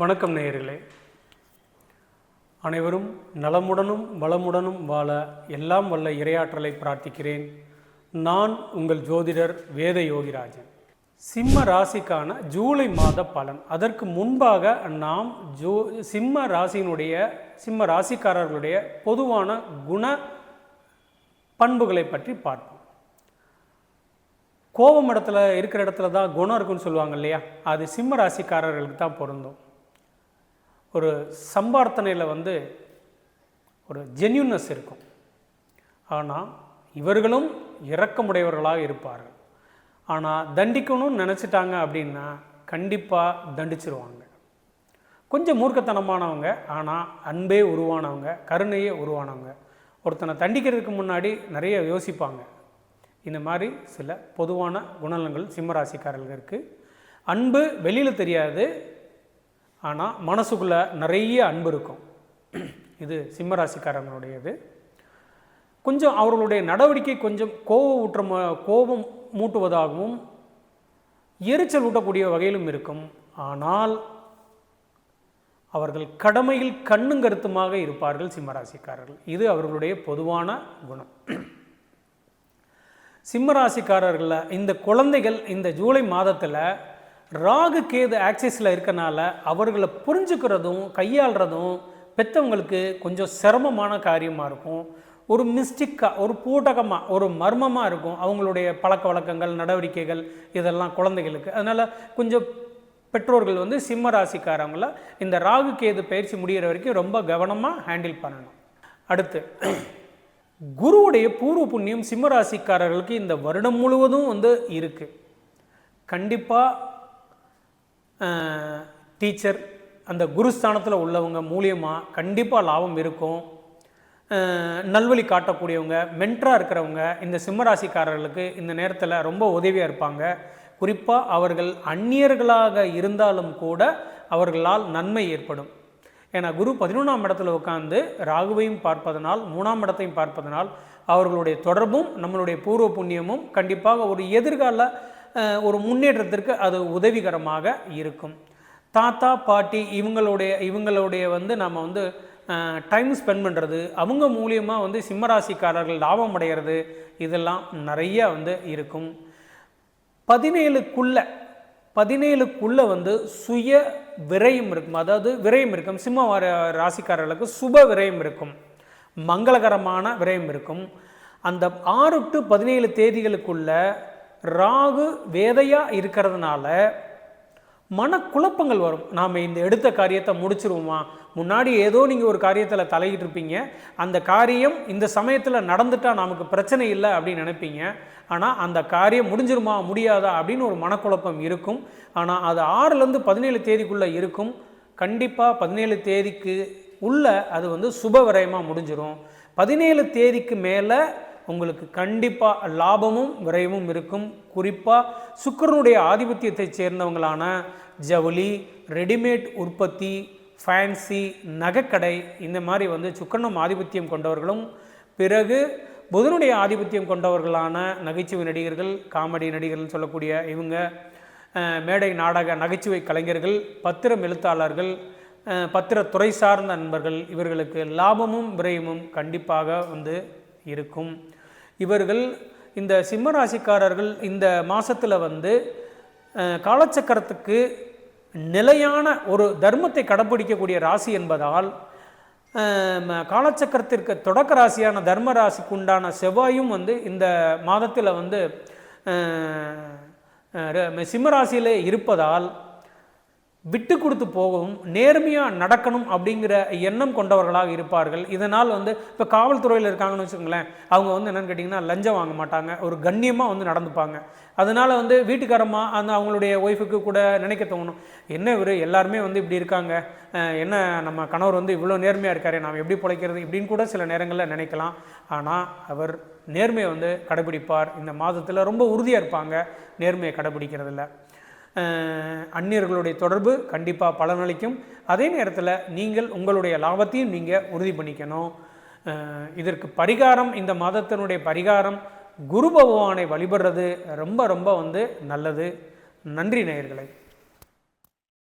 வணக்கம் நேயர்களே. அனைவரும் நலமுடனும் வளமுடனும் வாழ எல்லாம் வல்ல இரையாற்றலை பிரார்த்திக்கிறேன். நான் உங்கள் ஜோதிடர் வேத யோகிராஜன். சிம்ம ராசிக்கான ஜூலை மாத பலன். அதற்கு முன்பாக நாம் ஜோ சிம்ம ராசியினுடைய சிம்ம ராசிக்காரர்களுடைய பொதுவான குண பண்புகளை பற்றி பார்ப்போம். கோபம் இடத்துல இருக்கிற இடத்துல தான் குணம் இருக்குன்னு சொல்லுவாங்க இல்லையா? அது சிம்ம ராசிக்காரர்களுக்கு தான் பொருந்தும். ஒரு சம்பார்த்தனையில் வந்து ஒரு ஜென்யூன்னஸ் இருக்கும். ஆனால் இவர்களும் இரக்கமுடையவர்களாக இருப்பார்கள். ஆனால் தண்டிக்கணும்னு நினச்சிட்டாங்க அப்படின்னா கண்டிப்பாக தண்டிச்சிருவாங்க. கொஞ்சம் மூர்க்கத்தனமானவங்க ஆனால் அன்பே உருவானவங்க கருணையே உருவானவங்க. ஒருத்தனை தண்டிக்கிறதுக்கு முன்னாடி நிறைய யோசிப்பாங்க. இந்த மாதிரி சில பொதுவான குணநலங்கள் சிம்மராசிக்காரர்களுக்கு இருக்குது அன்பு வெளியில் தெரியாது ஆனால் மனசுக்குள்ளே நிறைய அன்பு இருக்கும். இது சிம்மராசிக்காரங்களுடையது கொஞ்சம் அவர்களுடைய நடவடிக்கை கொஞ்சம் கோப ஊற்ற கோபம் மூட்டுவதாகவும் எரிச்சல் ஊட்டக்கூடிய வகையிலும் இருக்கும். ஆனால் அவர்கள் கடமையில் கண்ணும் கருத்துமாக இருப்பார்கள் சிம்மராசிக்காரர்கள். இது அவர்களுடைய பொதுவான குணம். சிம்மராசிக்காரர்களில் இந்த குழந்தைகள் இந்த ஜூலை மாதத்தில் ராகு கேது ஆக்சிஸில் இருக்கனால அவர்களை புரிஞ்சுக்கிறதும் கையாளுறதும் பெற்றவங்களுக்கு கொஞ்சம் சிரமமான காரியமாக இருக்கும். ஒரு மிஸ்டிக்காக ஒரு பூட்டகமாக ஒரு மர்மமாக இருக்கும். அவங்களுடைய பழக்க வழக்கங்கள் நடவடிக்கைகள் இதெல்லாம் குழந்தைகளுக்கு. அதனால் கொஞ்சம் பெற்றோர்கள் வந்து சிம்ம ராசிக்காரவங்கள இந்த ராகு கேது பயிற்சி முடிகிற வரைக்கும் ரொம்ப கவனமாக ஹேண்டில் பண்ணணும். அடுத்து குருவுடைய பூர்வ புண்ணியம் சிம்மராசிக்காரர்களுக்கு இந்த வருடம் முழுவதும் வந்து இருக்குது கண்டிப்பாக டீச்சர் அந்த குருஸ்தானத்தில் உள்ளவங்க மூலியமாக கண்டிப்பாக லாபம் இருக்கும். நல்வழி காட்டக்கூடியவங்க மென்ட்ராக இருக்கிறவங்க இந்த சிம்மராசிக்காரர்களுக்கு இந்த நேரத்தில் ரொம்ப உதவியாக இருப்பாங்க. குறிப்பாக அவர்கள் அந்நியர்களாக இருந்தாலும் கூட அவர்களால் நன்மை ஏற்படும். ஏன்னா குரு பதினொன்றாம் இடத்துல உட்காந்து ராகுவையும் பார்ப்பதனால் மூணாம் இடத்தையும் பார்ப்பதனால் அவர்களுடைய தொடர்பும் நம்மளுடைய பூர்வ புண்ணியமும் கண்டிப்பாக ஒரு எதிர்கால ஒரு முன்னேற்றத்திற்கு அது உதவிகரமாக இருக்கும். தாத்தா பாட்டி இவங்களுடைய இவங்களுடைய வந்து நம்ம வந்து டைம் ஸ்பெண்ட் பண்ணுறது அவங்க மூலியமாக வந்து சிம்மராசிக்காரர்கள் லாபம் அடைகிறது இதெல்லாம் நிறைய வந்து இருக்கும். பதினேழுக்குள்ள பதினேழுக்குள்ள வந்து சுய விரயம் இருக்கும். அதாவது விரயம் இருக்கும். சிம்ம ராசிக்காரர்களுக்கு சுப விரயம் இருக்கும். மங்களகரமான விரயம் இருக்கும். அந்த ஆறு டு பதினேழு தேதிகளுக்குள்ள ராகு வேதையாக இருக்கிறதுனால மனக்குழப்பங்கள் வரும். நாம் இந்த எடுத்த காரியத்தை முடிச்சிருவோமா? முன்னாடி ஏதோ நீங்கள் ஒரு காரியத்தில் தலையிட்டு இருப்பீங்க. அந்த காரியம் இந்த சமயத்தில் நடந்துட்டால் நமக்கு பிரச்சனை இல்லை அப்படின்னு நினைப்பீங்க. ஆனால் அந்த காரியம் முடிஞ்சிருமா? முடியாதா? அப்படின்னு ஒரு மனக்குழப்பம் இருக்கும். ஆனால் அது ஆறுலேருந்து பதினேழு தேதிக்குள்ளே இருக்கும். கண்டிப்பாக பதினேழு தேதிக்கு உள்ள அது வந்து சுப விரயமாக முடிஞ்சிடும் பதினேழு தேதிக்கு மேலே உங்களுக்கு கண்டிப்பாக லாபமும் விரைவும் இருக்கும். குறிப்பாக சுக்கிரனுடைய ஆதிபத்தியத்தை சேர்ந்தவங்களான ஜவுளி ரெடிமேட் உற்பத்தி ஃபேன்சி நகைக்கடை இந்த மாதிரி வந்து சுக்கரனும் ஆதிபத்தியம் கொண்டவர்களும் பிறகு புதனுடைய ஆதிபத்தியம் கொண்டவர்களான நகைச்சுவை நடிகர்கள் காமெடி நடிகர்கள்னு சொல்லக்கூடிய இவங்க மேடை நாடக நகைச்சுவை கலைஞர்கள் பத்திரம் எழுத்தாளர்கள் பத்திரத்துறை சார்ந்த நண்பர்கள் இவர்களுக்கு லாபமும் விரைவும் கண்டிப்பாக வந்து இருக்கும். இவர்கள் இந்த சிம்மராசிக்காரர்கள் இந்த மாதத்தில் வந்து காலச்சக்கரத்துக்கு நிலையான ஒரு தர்மத்தை கடைப்பிடிக்கக்கூடிய ராசி என்பதால் காலச்சக்கரத்திற்கு தொடக்க ராசியான தர்ம ராசிக்கு உண்டான செவ்வாயும் வந்து இந்த மாதத்தில் வந்து சிம்மராசியிலே இருப்பதால் விட்டு கொடுத்து போகவும் நேர்மையாக நடக்கணும் அப்படிங்கிற எண்ணம் கொண்டவர்களாக இருப்பார்கள். இதனால் வந்து இப்போ காவல்துறையில் இருக்காங்கன்னு வச்சுக்கோங்களேன் அவங்க வந்து என்னென்னு கேட்டிங்கன்னா லஞ்சம் வாங்க மாட்டாங்க. ஒரு கண்ணியமாக வந்து நடந்துப்பாங்க. அதனால் வந்து வீட்டுக்காரம்மா அந்த அவங்களுடைய ஒய்ஃபுக்கு கூட நினைக்க தோணும். என்ன இவர்? எல்லாருமே வந்து இப்படி இருக்காங்க. என்ன நம்ம கணவர் வந்து இவ்வளோ நேர்மையாக இருக்காரு நாம் எப்படி பிழைக்கிறது? இப்படின்னு கூட சில நேரங்களில் நினைக்கலாம். ஆனால் அவர் நேர்மையை வந்து கடைபிடிப்பார். இந்த மாதத்தில் ரொம்ப உறுதியாக இருப்பாங்க. நேர்மையை கடைபிடிக்கிறதில்ல. அந்நியர்களுடைய தொடர்பு கண்டிப்பாக பலனளிக்கும். அதே நேரத்தில் நீங்கள் உங்களுடைய லாபத்தையும் நீங்கள் உறுதி பண்ணிக்கணும். இதற்கு பரிகாரம் இந்த மாதத்தினுடைய பரிகாரம் குரு பகவானை வழிபடுறது ரொம்ப ரொம்ப வந்து நல்லது. நன்றி நேயர்களை.